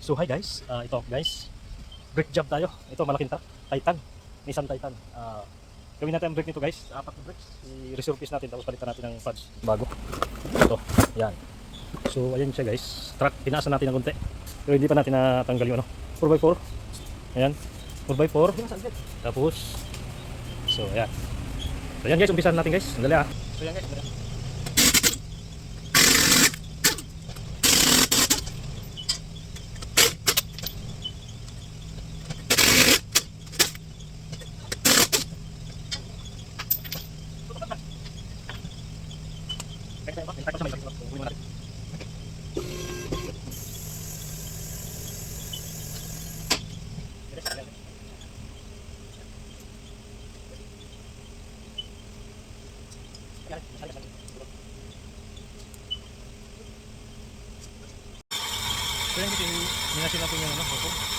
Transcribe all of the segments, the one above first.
So hi guys, Ah, ito guys, brake job tayo. Ito malaking truck, Titan, Nissan Titan. Ah, gawin natin ang brake nito guys, apat na brakes. I-resurface natin tapos palitan natin ng pads bago. Ito, yan. So ayun siya guys, truck, pinaasa natin ng konti. Pero hindi pa natin natanggal yung ano, 4x4. Ayan, 4x4. Tapos, so ayan. So yan guys, umpisan natin guys. Sandali ah. So yan guys, sandali. So yan kasi minasin natin yung ano, hukong.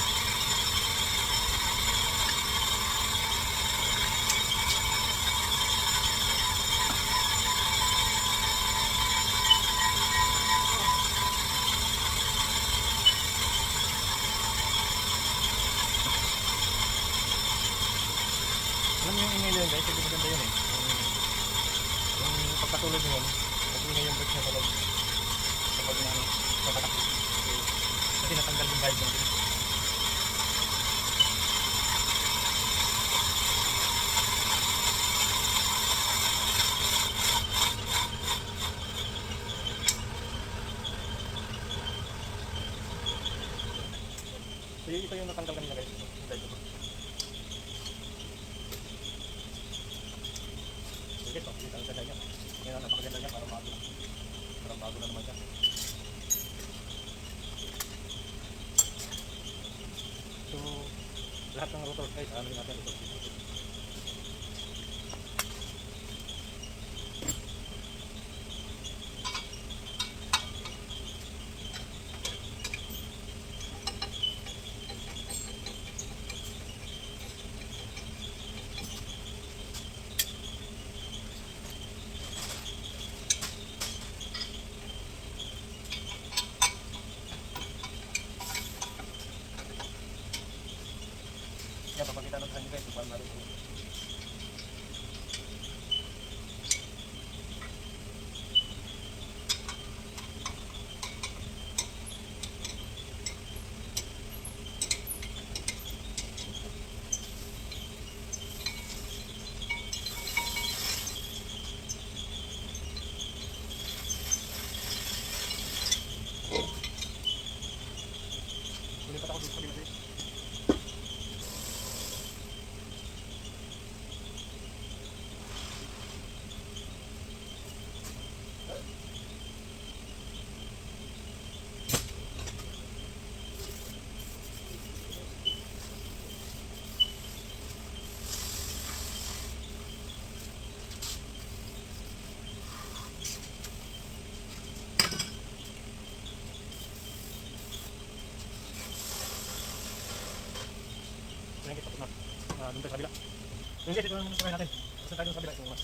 Ayan guys, ito na muna sakay natin. Na tayo sa kabila. Ito.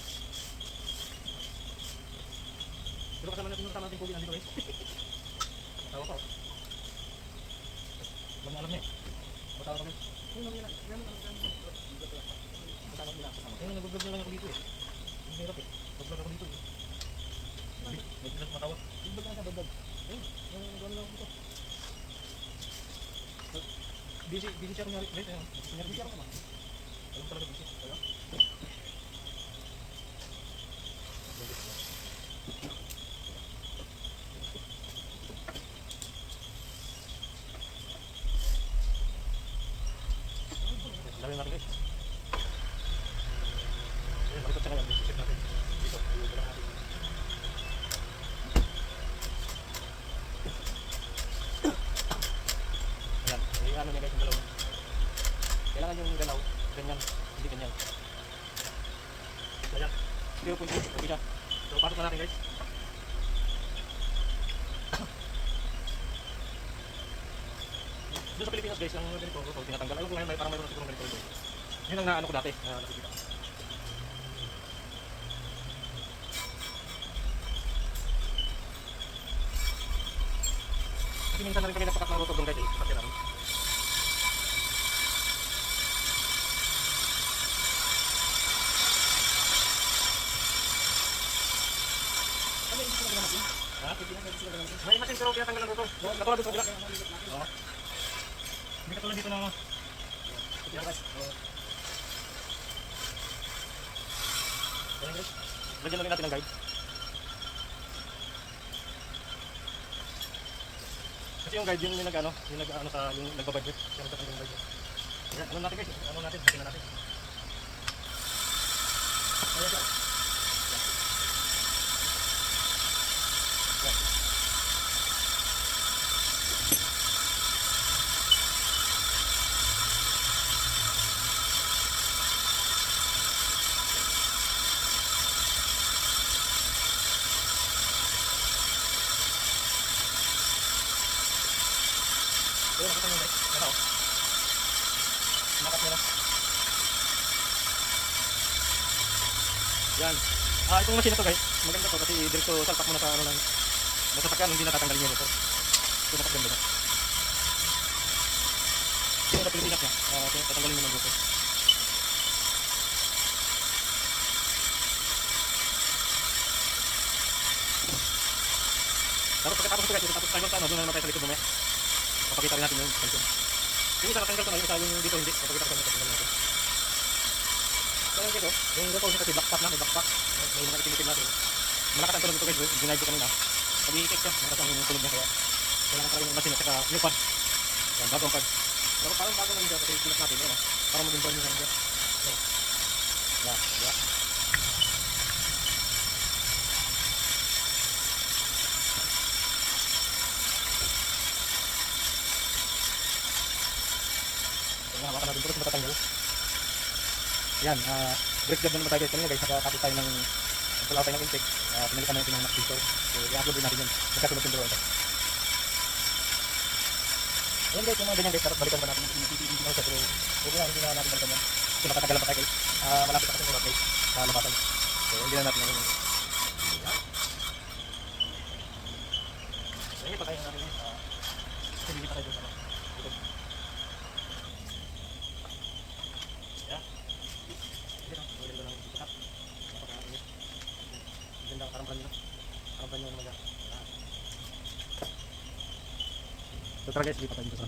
Pero kasama natin yung kasama natin Kobe nandito guys. Tawa pa. oh. Alam na alam niya eh. Batawa kami. Lang nila. Lang nila. Batawa nila kasama. Ayun, nag-vlog na lang ako dito eh. Ang hirap eh. Nag-vlog ako dito eh. Bilang matawa. Nag-vlog na siya, vlog. Ayun, nag-vlog na ako dito. Alam talaga busy. Ayun. Dami natin guys. Ayun, malikot siya ngayon. Check natin. Dito. Dito lang natin. Ayan. Yung ano niya guys, yung galaw. Kailangan yung galaw. Ganyan. Hindi ganyan. Ayan. 0.2. Okay siya. So, pasok na natin guys. Doon sa Pilipinas guys, ang ganito, rotor, tinatanggal. Ayun ko ngayon, may parang mayroon na siguro ganito. Yun ang naano ko dati, na nakikita. Kasi minsan na rin kami napakat ng rotor doon guys eh. Kasi katulad dito sa kabila. Oo. Hindi dito na... Yan guys. Oo. Guys. Lagyan lang natin ng guide. Kasi yung guide yun yung nag ano, yung nag ano sa yung nagbabudget, yung nagtatanggal ng budget. Ano natin guys, ano natin, tingnan natin. Ayan guys. Ayun, nakita nyo guys. Ano? Makat nila. Yan. Ah, itong machine na to guys. Maganda to kasi diretso salpak mo na sa ano lang. Masasakyan, hindi natatanggalin yung motor. Ito napaganda na. Ito na Pilipinas niya. Ito, tatanggalin mo ng motor. Tapos pagkatapos ito guys, tapos tayo sa ano, doon na naman tayo sa likod mamaya. Papakita rin natin yung function. Yung isa natanggal ko na, yung isa yung dito hindi. Papakita ko sa natin. Yung dito, yung dito kasi backpack na, may backpack. May mga itinitid natin. Malakas ang tulog dito guys, ginayad ko kanina. Pag i-check siya, malakas ang tulog niya kaya. Kailangan talaga yung machine at saka yung pad. Yan, bagong pad. Pero parang bago lang siya kasi pinas natin, yun ah. Para maging burn yung siya. Yan. Yan, hawakan natin. Puro matatanggal. Yan, ah, brake job na naman tayo guys. Kanina guys, nakakapit tayo ng pull out tayo ng intake. Uh, pinalitan natin ng max filter. So, i-upload din natin yun. Magkasunod yung dalawa. Ayan guys, yung mga ganyan guys, dapat balikan pa natin yung PPE mo sa pero huwag na, hindi na natin balikan yan. Kasi makatagalan pa tayo guys. Ah, malapit na kasi yung oras guys, sa labasan. So, hindi na natin yung Sige pa tayo natin guys. Ah, hindi pa tayo sa likod. Yeah. Yan, ang ganda ng setup. Napaka-init. Ang Ganda, parang brand new. Parang brand new naman yan. Ah. So tara guys, lipat tayo dito sa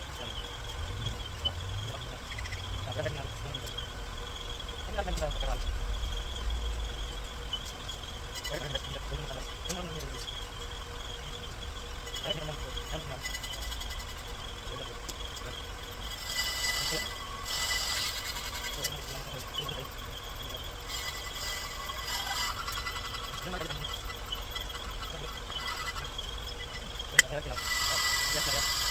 Gracias.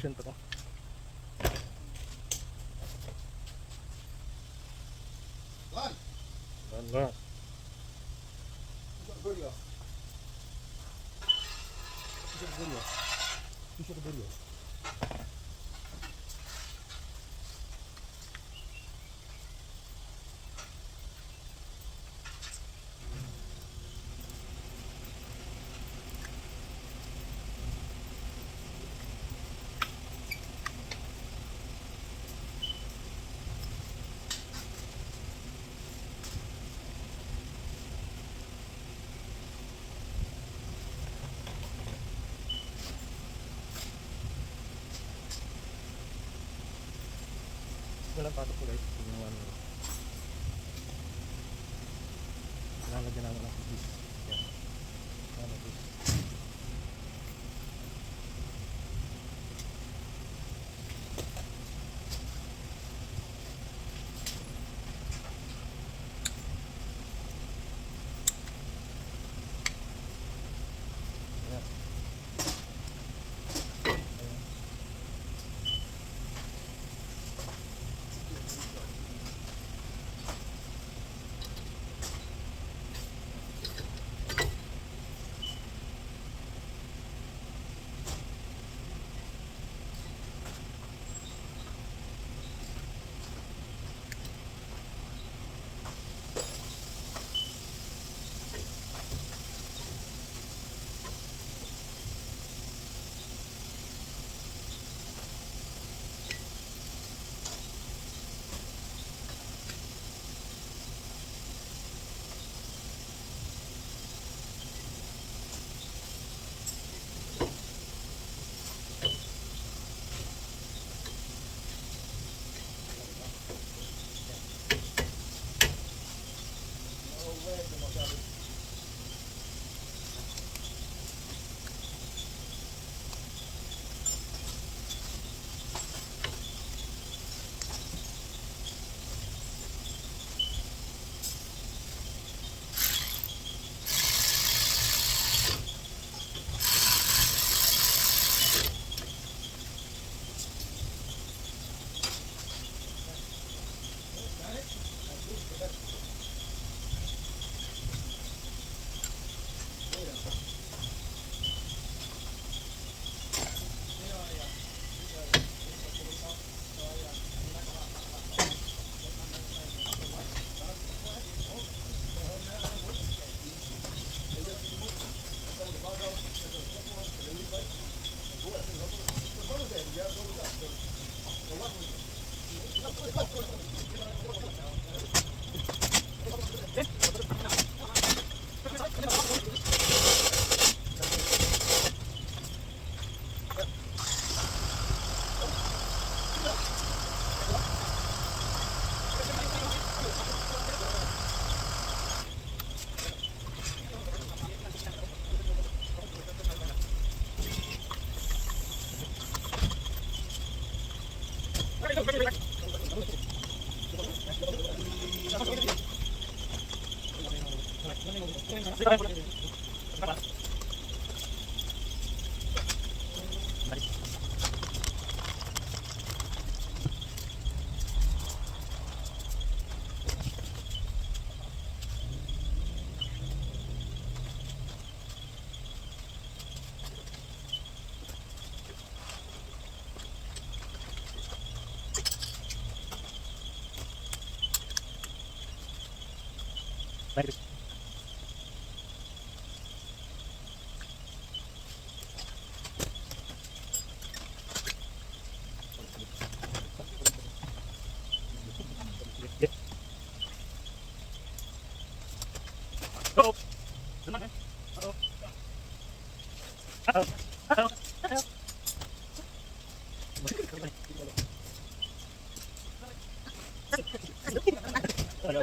Porsyento ko. Lan, Wala. bisa ke Beria. Bisa ke Beria. ela passa por aí. Thank you.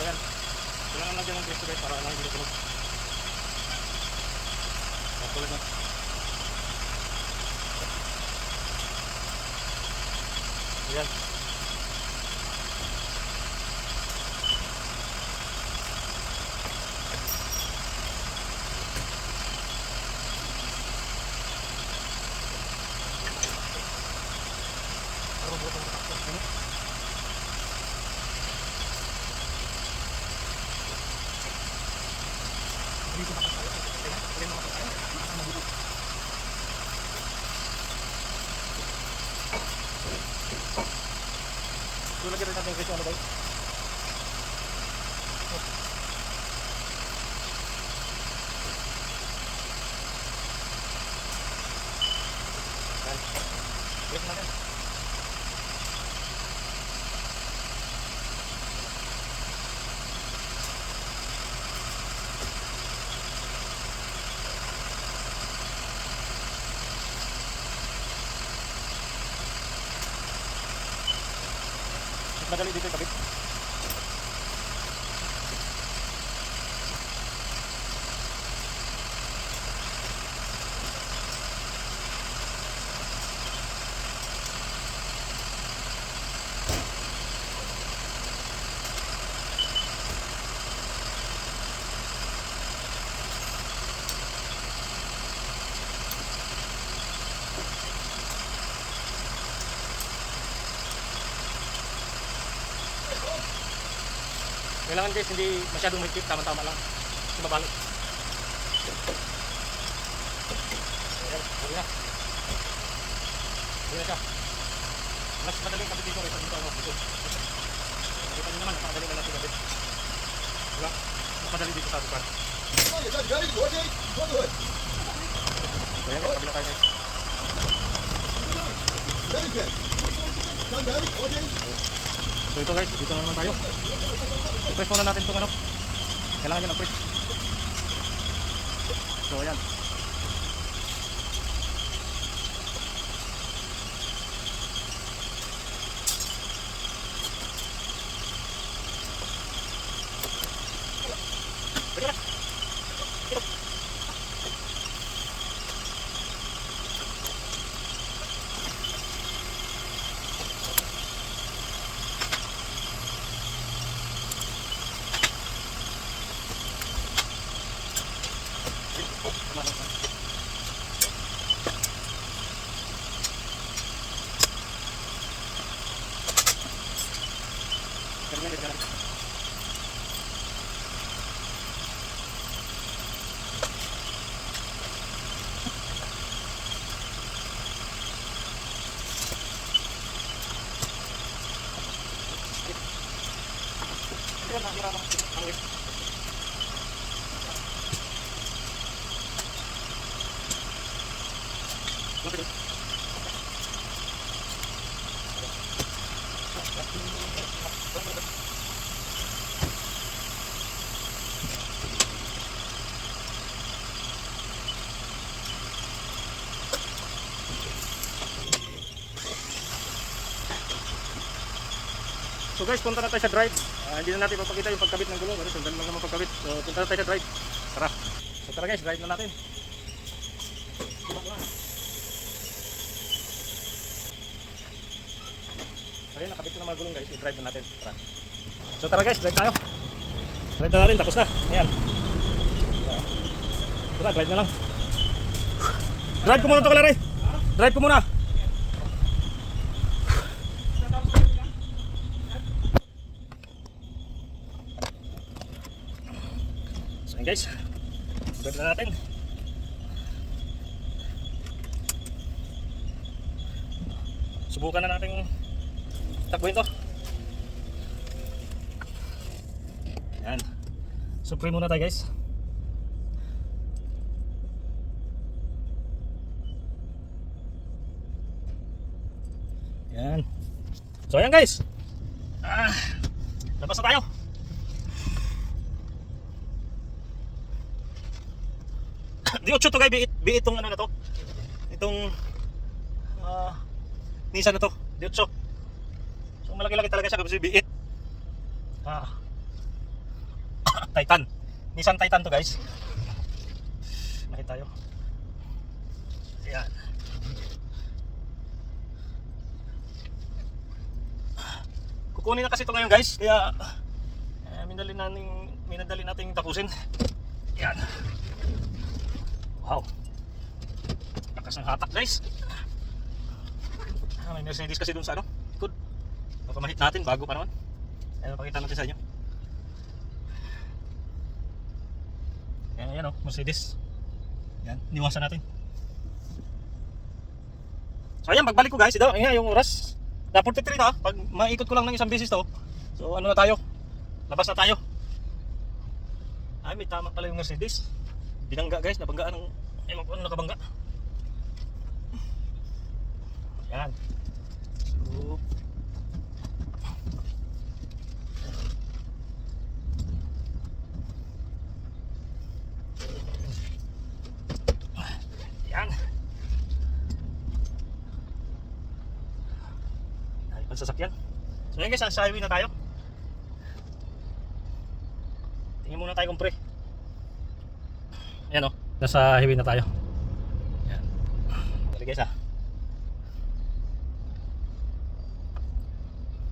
So yan. Kailangan lang dyan ng presto guys para lang hindi. Yan, tulad na. പറഞ്ഞിട്ടുണ്ടെന്ന് ചോദിച്ചുകൊണ്ട് Mas madali dito yung Kailangan guys, hindi masyadong mahigpit, tama-tama lang. Hindi mabalik. Ayan, huli na. Huli na siya. Mas madaling kabit dito kaysa dito ano dito. Nakita nyo naman, napakadali na natin kabit. Diba? Mas madali dito sa Oh? Rotate. Go to it. So ayan, kabila tayo guys. So ito guys, dito na naman tayo. I-press muna natin itong ano. Kailangan nyo ng press. So ayan. So guys, punta na tayo sa drive. Ah, hindi na natin papakita yung pagkabit ng gulo. Pero sundan lang naman pagkabit. So punta na tayo sa drive. Tara. So tara guys, drive na natin. Ayun, nakabit na mga gulong guys. I-drive na natin. Tara. So tara guys, drive tayo. Drive na natin, tapos na. Ayan. Tara, drive na lang. Drive ko muna to, Kalare. Drive ko muna. Guys, drive na natin. Subukan na natin takbuhin to. Yan. So pray muna tayo guys. Yan. So ayan guys. Ah, labas na tayo. Di 8 to guys, biit, biit itong ano na to. Itong ah Nissan na to, di 8. So malaki-laki talaga siya kasi biit. Ah. Titan. Nissan Titan to guys. Mahit tayo. Ayan. Kukunin na kasi ito ngayon guys. Kaya eh, minadali natin, minadali natin tapusin. Ayan. Wow. Lakas ng hatak guys. Ah, may Mercedes kasi dun sa ano. Good. Baka mahit natin bago pa naman. Ayan, pakita natin sa inyo. Ayan, ayan o, Mercedes. Yan, niwasan natin. So ayan, pagbalik ko guys, ito, ayan yung oras. Na 43 na, pag maikot ko lang ng isang beses to. So ano na tayo? Labas na tayo. Ay, may tama pala yung Mercedes. Binangga guys, nabanggaan ng, ewan ko ano nakabangga. Yan. So, Yan. Ay, pansasakyan. So yan guys, sa highway na tayo. Tingin muna tayo kung. Nasa highway na tayo. Yan. Sorry guys ah.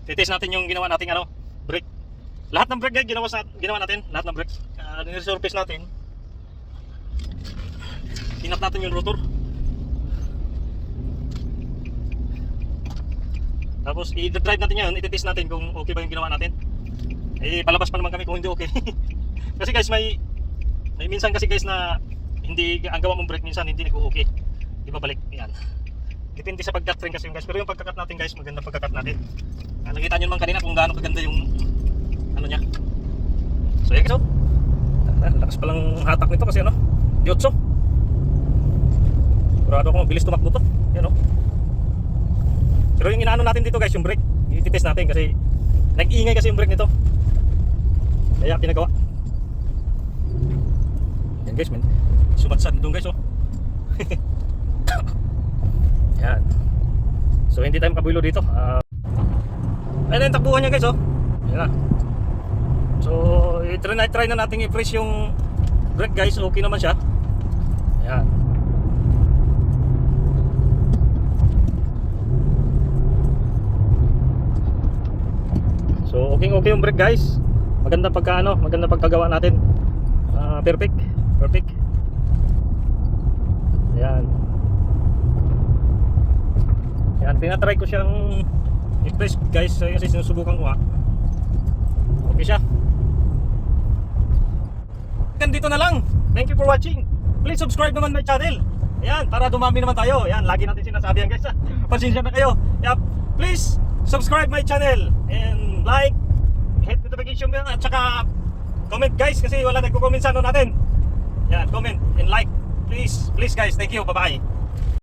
Titis natin yung ginawa nating ano, brake. Lahat ng brake guys, ginawa, sa, ginawa natin. Lahat ng brake. Uh, niresurface natin. Tinap natin yung rotor. Tapos i-drive natin yan, i-test natin kung okay ba yung ginawa natin. Eh palabas pa naman kami kung hindi okay. kasi guys may may minsan kasi guys na hindi ang gawa mong brake minsan hindi nag-okay. Di ba balik? Yan. Depende sa pagkat rin kasi yung guys. Pero yung pagkakat natin guys, maganda pagkakat natin. Ah, nakita nyo naman kanina kung gaano kaganda yung ano niya. So yan guys oh. Ah, Lakas palang hatak nito kasi ano. Diotso. Sigurado ako mabilis tumakbo to. Yan o. Pero yung inaano natin dito guys, yung brake, i-test natin kasi nag-ingay kasi yung brake nito. Kaya pinagawa. Yan guys, man. Sumatsad doon guys oh. Yan. So hindi tayo makabulo dito. Ah Ayun na yung takbuhan niya guys oh. Yan na. So i-try na, try na natin i-press yung brake guys. Okay naman siya. Yan. So okay okay yung brake guys. Maganda pagka ano, maganda pagkagawa natin. Ah, perfect. Perfect. Ayan. Ayan, tinatry ko siyang i-press guys kasi sinusubukan ko ha. Okay siya. Hanggang dito na lang. Thank you for watching. Please subscribe naman my channel. Ayan, para dumami naman tayo. Ayan, lagi natin sinasabi yan guys. ha. Pasensya na kayo. Yep. Please subscribe my channel and like, hit notification bell at saka comment guys kasi wala nagko-comment sa ano natin. Yan, comment and like. Please, please guys. Thank you. Bye-bye.